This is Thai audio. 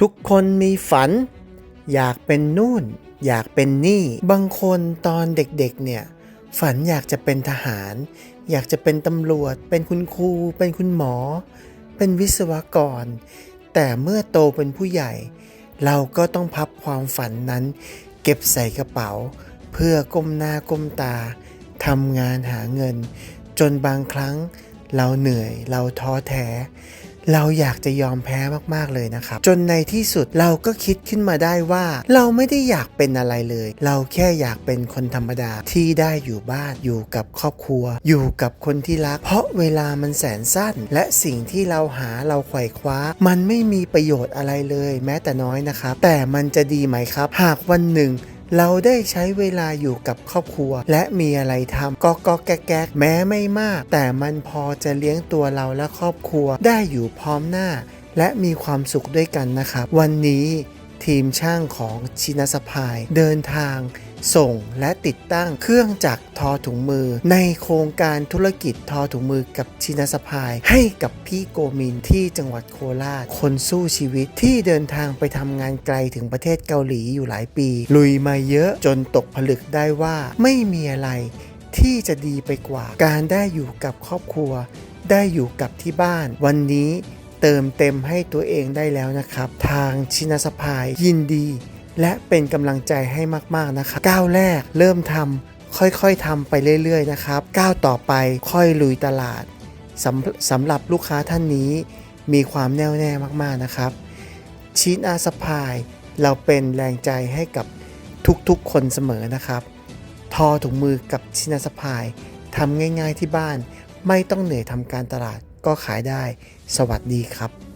ทุกคนมีฝัน อยากเป็นนู่น อยากเป็นนี่ บางคนตอนเด็กๆเนี่ย ฝันอยากจะเป็นทหาร อยากจะเป็นตำรวจ เป็นคุณครู เป็นคุณหมอ เป็นวิศวกร แต่เมื่อโตเป็นผู้ใหญ่ เราก็ต้องพับความฝันนั้น เก็บใส่กระเป๋า เพื่อก้มหน้าก้มตาทำงานหาเงิน จนบางครั้งเราเหนื่อยเราท้อแท้ เราอยากจะยอมแพ้มากๆเลยนะครับ จนในที่สุดเราก็คิดขึ้นมาได้ว่า เราไม่ได้อยากเป็นอะไรเลย เราแค่อยากเป็นคนธรรมดาที่ได้อยู่บ้านอยู่กับครอบครัว อยู่กับคนที่รัก เพราะเวลามันแสนสั้น และสิ่งที่เราหาเราไขว่คว้า มันไม่มีประโยชน์อะไรเลย แม้แต่น้อยนะครับ แต่มันจะดีไหมครับ หากวันหนึ่ง เราได้ใช้เวลาอยู่กับครอบครัว และมีอะไรทำก็ก็แก๊กแก๊กแม้ไม่มาก แต่มันพอจะเลี้ยงตัวเราและครอบครัวได้อยู่พร้อมหน้า และมีความสุขด้วยกันนะครับ วันนี้ทีมช่างของชินสพายเดินทาง ส่งและติดตั้งเครื่องจักรทอถุงมือ ในโครงการธุรกิจทอถุงมือกับชินสพาย ให้กับพี่โกมินที่จังหวัดโคราช คนสู้ชีวิตที่เดินทางไปทำงานไกลถึงประเทศเกาหลีอยู่หลายปี ลุยมาเยอะจนตกผลึกได้ว่าไม่มีอะไรที่จะดีไปกว่า การได้อยู่กับครอบครัว ได้อยู่กับที่บ้าน วันนี้เติมเต็มให้ตัวเองได้แล้วนะครับ ทางชินสพายยินดี และเป็นกำลังใจให้มากๆนะครับก้าวแรกเริ่มทำค่อยๆทำไปเรื่อยๆนะครับก้าวต่อไปค่อยลุยตลาดสำสำหรับลูกค้าท่านนี้ มีความแน่วแน่มากๆนะครับชินอาสพายเราเป็นแรงใจให้กับทุกๆคนเสมอนะครับ ทอถุงมือกับชินาสพายทำง่ายๆที่บ้าน ไม่ต้องเหนื่อยทำการตลาดก็ขายได้ สวัสดีครับ